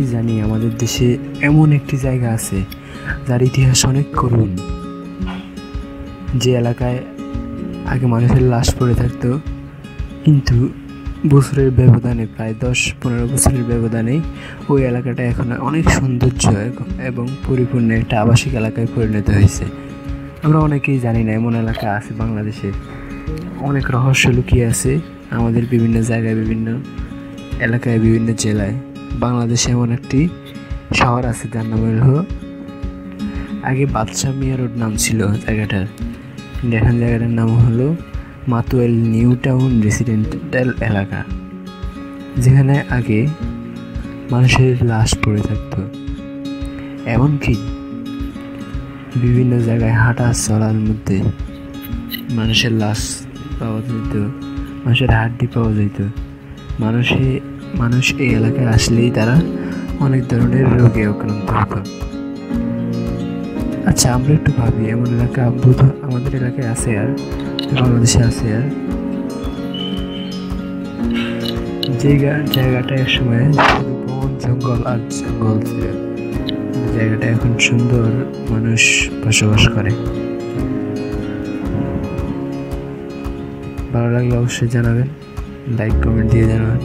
কি জানি, আমাদের দেশে এমন একটি জায়গা আছে, যার ইতিহাস অনেক করুণ। যে এলাকায় আগে মানুষের লাশ পড়ে থাকতো, কিন্তু বছরের ব্যবধানে, প্রায় দশ পনেরো বছরের ব্যবধানে ওই এলাকাটা এখন অনেক সৌন্দর্য এবং পরিপূর্ণ একটা আবাসিক এলাকায় পরিণত হয়েছে। আমরা অনেকেই জানি না এমন এলাকা আছে বাংলাদেশে। অনেক রহস্য লুকিয়ে আছে আমাদের বিভিন্ন জায়গায়, বিভিন্ন এলাকায়, বিভিন্ন জেলায়। বাংলাদেশে এমন একটি শহর আছে যার নাম হলো আগে বাদশাহ মিয়া রোড নাম ছিল জায়গাটার। এখন জায়গাটার নাম হলো মাতুয়েল নিউ টাউন রেসিডেন্টাল এলাকা, যেখানে আগে মানুষের লাশ পড়ে থাকতো। এমনকি বিভিন্ন জায়গায় হাঁটা চলার মধ্যে মানুষের লাশ পাওয়া যেত, মানুষের হাড্ডি পাওয়া যেত। মানুষে মানুষ এই এলাকায় আসলেই তারা অনেক ধরনের রোগে আক্রান্ত হতো। আচ্ছা আমরা একটু ভাবি, এমন এলাকা বোধ আমাদের এলাকায় আছে আর, বাংলাদেশে আছে আর। যে জায়গাটা এক সময় শুধু বন, জঙ্গল আর জঙ্গল জায়গাটা এখন সুন্দর মানুষ বসবাস করে। ভালো লাগলে অবশ্যই জানাবেন লাইক কমেন্ট দিয়ে জানাবেন।